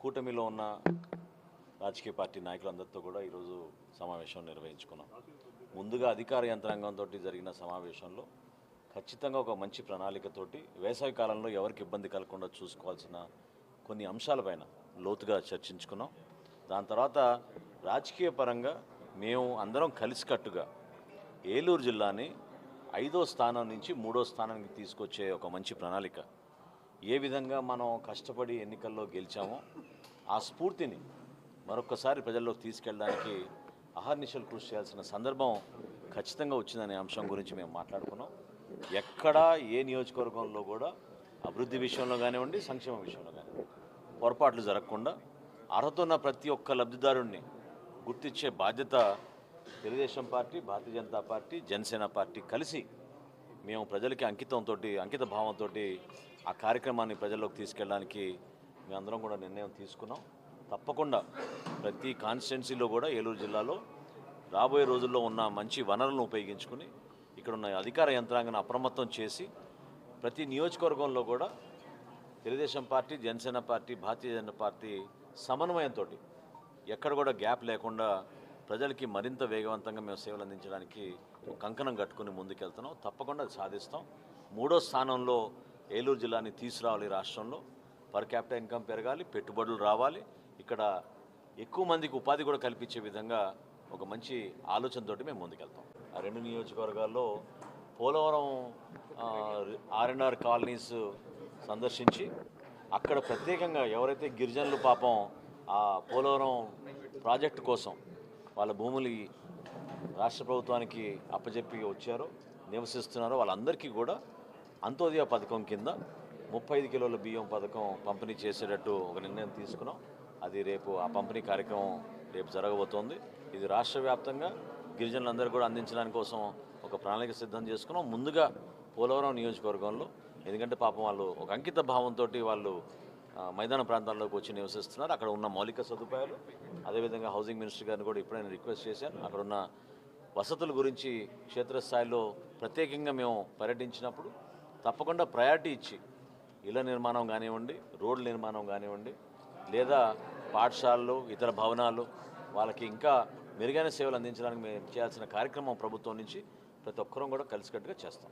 కూటమిలో ఉన్న రాజకీయ పార్టీ నాయకులందరితో కూడా ఈరోజు సమావేశం నిర్వహించుకున్నాం. ముందుగా అధికార యంత్రాంగంతో జరిగిన సమావేశంలో ఖచ్చితంగా ఒక మంచి ప్రణాళికతోటి వేసవి కాలంలో ఎవరికి ఇబ్బంది కలగకుండా చూసుకోవాల్సిన కొన్ని అంశాలపైన లోతుగా చర్చించుకున్నాం. దాని తర్వాత రాజకీయ పరంగా మేము అందరం కలిసికట్టుగా ఏలూరు జిల్లాని ఐదో స్థానం నుంచి మూడో స్థానానికి తీసుకొచ్చే ఒక మంచి ప్రణాళిక ఏ విధంగా మనం కష్టపడి ఎన్నికల్లో గెలిచామో ఆ స్ఫూర్తిని మరొకసారి ప్రజల్లోకి తీసుకెళ్ళడానికి అహర్నిశలు కృషి చేయాల్సిన సందర్భం ఖచ్చితంగా వచ్చిందనే అంశం గురించి మేము మాట్లాడుకున్నాం. ఎక్కడా ఏ నియోజకవర్గంలో కూడా అభివృద్ధి విషయంలో కానివ్వండి సంక్షేమ విషయంలో కానివ్వండి పొరపాట్లు జరగకుండా అర్హత ఉన్న ప్రతి ఒక్క లబ్ధిదారుణ్ణి గుర్తించే బాధ్యత Telugu Desam party Bharatiya Janata party Janasena party కలిసి మేము ప్రజలకి అంకితంతో అంకిత భావంతో ఆ కార్యక్రమాన్ని ప్రజల్లోకి తీసుకెళ్ళడానికి మేమందరం కూడా నిర్ణయం తీసుకున్నాం. తప్పకుండా ప్రతి కాన్స్టిట్యున్సీలో కూడా ఏలూరు జిల్లాలో రాబోయే రోజుల్లో ఉన్న మంచి వనరులను ఉపయోగించుకుని ఇక్కడ ఉన్న అధికార యంత్రాంగాన్ని అప్రమత్తం చేసి ప్రతి నియోజకవర్గంలో కూడా Telugu Desam party Janasena party Bharatiya Janata party సమన్వయంతో ఎక్కడ కూడా గ్యాప్ లేకుండా ప్రజలకి మరింత వేగవంతంగా మేము సేవలు అందించడానికి కంకణం కట్టుకుని ముందుకెళ్తున్నాం. తప్పకుండా అది సాధిస్తాం. మూడో స్థానంలో ఏలూరు జిల్లాని తీసుకురావాలి రాష్ట్రంలో. పర్ క్యాపిటల్ ఇన్కమ్ పెరగాలి పెట్టుబడులు రావాలి. ఇక్కడ ఎక్కువ మందికి ఉపాధి కూడా కల్పించే విధంగా ఒక మంచి ఆలోచనతోటి మేము ముందుకెళ్తాం. ఆ రెండు నియోజకవర్గాల్లో పోలవరం ఆర్ఎన్ఆర్ కాలనీస్ సందర్శించి అక్కడ ప్రత్యేకంగా ఎవరైతే గిరిజనులు పాపం ఆ పోలవరం ప్రాజెక్టు కోసం వాళ్ళ భూములు రాష్ట్ర ప్రభుత్వానికి అప్పజెప్పి వచ్చారో నివసిస్తున్నారో. వాళ్ళందరికీ కూడా అంత్యోదయ పథకం కింద ముప్పై ఐదు కిలోల బియ్యం పథకం పంపిణీ చేసేటట్టు ఒక నిర్ణయం తీసుకున్నాం. అది రేపు ఆ పంపిణీ కార్యక్రమం రేపు జరగబోతోంది. ఇది రాష్ట్ర వ్యాప్తంగా గిరిజనులందరూ కూడా అందించడానికి కోసం ఒక ప్రణాళిక సిద్ధం చేసుకున్నాం. ముందుగా పోలవరం నియోజకవర్గంలో ఎందుకంటే పాపం వాళ్ళు ఒక అంకిత భావంతో వాళ్ళు మైదాన ప్రాంతాల్లోకి వచ్చి నివసిస్తున్నారు. అక్కడ ఉన్న మౌలిక సదుపాయాలు అదేవిధంగా హౌసింగ్ మినిస్టర్ గారిని కూడా ఇప్పుడే నేను రిక్వెస్ట్ చేశాను. అక్కడ ఉన్న వసతుల గురించి క్షేత్రస్థాయిలో ప్రత్యేకంగా మేము పర్యటించినప్పుడు తప్పకుండా ప్రయారిటీ ఇచ్చి ఇళ్ళ నిర్మాణం కానివ్వండి రోడ్ల నిర్మాణం కానివ్వండి లేదా పాఠశాలలు ఇతర భవనాలు వాళ్ళకి ఇంకా మెరుగైన సేవలు అందించడానికి మేము చేయాల్సిన కార్యక్రమం ప్రభుత్వం నుంచి ప్రతి ఒక్కరూ కూడా కలిసికట్టుగా చేస్తాం.